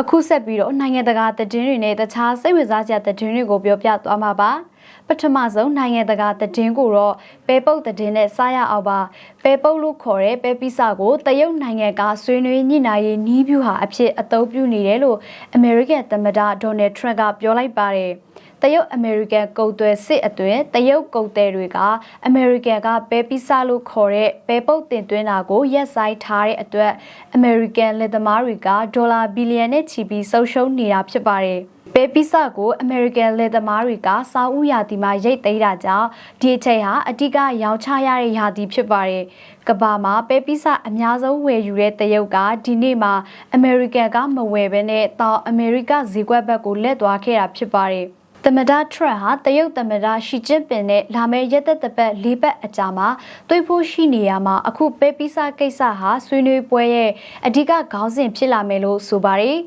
အခုဆက်ပြီးတော့နိုင်ငံတကာသတင်းတွေနဲ့တခြားစိတ်ဝင်စားစရာသတင်းတွေကိုပြောပြသွားမှာပါပထမဆုံးနိုင်ငံတကာသတင်းကိုတော့ပဲပုတ်သတင်းနဲ့စားရအောင်ပါပဲပုတ်လို့ခေါ်တဲ့ပဲပိစာကိုတရုတ်နိုင်ငံကဆွေးနွေးညှိနှိုင်းရေးနီးဗျူဟာအဖြစ်အသုံးပြုနေတယ်လို့အမေရိကန်သမ္မတဒေါ်နယ်ထရန့်ကပြောလိုက်ပါတယ် တရုတ်အမေရိကန်ကုန်သွယ်စစ်အသွင်တရုတ်ကုန်သည်တွေကအမေရိကန်ကပဲပိစာလို့ခေါ်တဲ့ပဲပုတ်တင်သွင်းတာကိုရက်ဆိုင်ထားတဲ့အတွက်အမေရိကန်လက်သမားတွေကဒေါ်လာဘီလီယံနဲ့ချီပြီးဆုံးရှုံးနေတာဖြစ်ပါတယ်။ပဲပိစာကိုအမေရိကန်လက်သမားတွေကစာအုပ်ရာသီမှာရိတ်သိမ်းတာကြောင့်ဒီအချိန်ဟာအတိကရောင်းချရတဲ့ရာသီဖြစ်ပါတယ်။ကမ္ဘာမှာပဲပိစာအများဆုံးဝယ်ယူတဲ့တရုတ်ကဒီနေ့မှာအမေရိကန်ကမဝယ်ဘဲနဲ့တောင်အမေရိကဈေးကွက်ဘက်ကိုလက်သွားခဲ့တာဖြစ်ပါတယ်။ သမ္မတထရန့်ဟာတရုတ်သမ္မတရှီကျင်းပင်နဲ့လာမယ့်ရက်သက်တစ်ပတ်၄ပတ်အကြာမှာတွေ့ဖို့ရှိနေရမှာအခုပဲပိစာကိစ္စဟာဆွေးနွေးပွဲရဲ့အဓိကခေါင်းစဉ်ဖြစ်လာမယ်လို့ဆိုပါတယ်